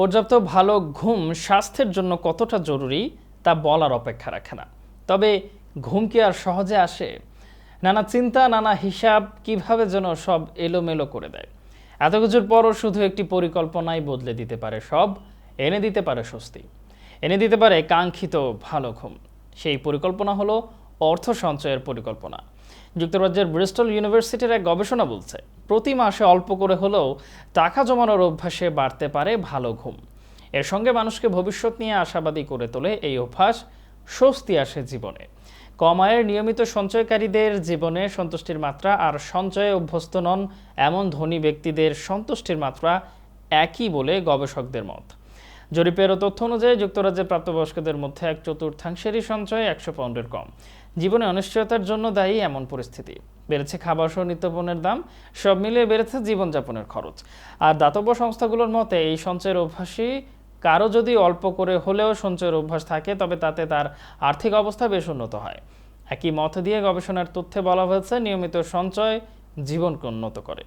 পর্যাপ্ত ভালো ঘুম স্বাস্থ্যের জন্য কতটা জরুরি তা বলার অপেক্ষা রাখে না। তবে ঘুম কি আর সহজে আসে? নানা চিন্তা, নানা হিসাব কীভাবে যেন সব এলোমেলো করে দেয়? এত কিছুর পরও শুধু একটি পরিকল্পনাই বদলে দিতে পারে সব, এনে দিতে পারে স্বস্তি। এনে দিতে পারে কাঙ্ক্ষিত ভালো ঘুম। সেই পরিকল্পনা হলো অর্থ সঞ্চয়ের পরিকল্পনা। যুক্তরাজ্যের ব্রিস্টল ইউনিভার্সিটির এক গবেষণা বলছে, প্রতি মাসে অল্প করে হলেও টাকা জমানোর অভ্যাসে বাড়তে পারে ভালো ঘুম। এর সঙ্গে মানুষকে ভবিষ্যৎ নিয়ে আশাবাদী করে তোলে এই অভ্যাস, স্বস্তি আসে জীবনে। কম আয়ের নিয়মিত সঞ্চয়কারীদের জীবনে সন্তুষ্টির মাত্রা আর সঞ্চয়ে অভ্যস্ত নন এমন ধনী ব্যক্তিদের সন্তুষ্টির মাত্রা একই বলে গবেষকদের মত। জরিপের তথ্য অনুযায়ী যুক্তরাজ্যের প্রাপ্তবয়স্কদের মধ্যে এক চতুর্থাংশেরই সঞ্চয় একশো পাউন্ডের কম। জীবনে অনিশ্চয়তার জন্য দায়ী এমন পরিস্থিতি। বেড়েছে খাবার সহ নিত্যপণ্যের দাম, সব মিলিয়ে বেড়েছে জীবনযাপনের খরচ। আর দাতব্য সংস্থাগুলোর মতে, এই সঞ্চয়ের অভ্যাসই কারও যদি অল্প করে হলেও সঞ্চয়ের অভ্যাস থাকে, তবে তাতে তার আর্থিক অবস্থা বেশ উন্নত হয়। একই মত দিয়ে গবেষণার তথ্যে বলা হয়েছে, নিয়মিত সঞ্চয় জীবনকে উন্নত করে।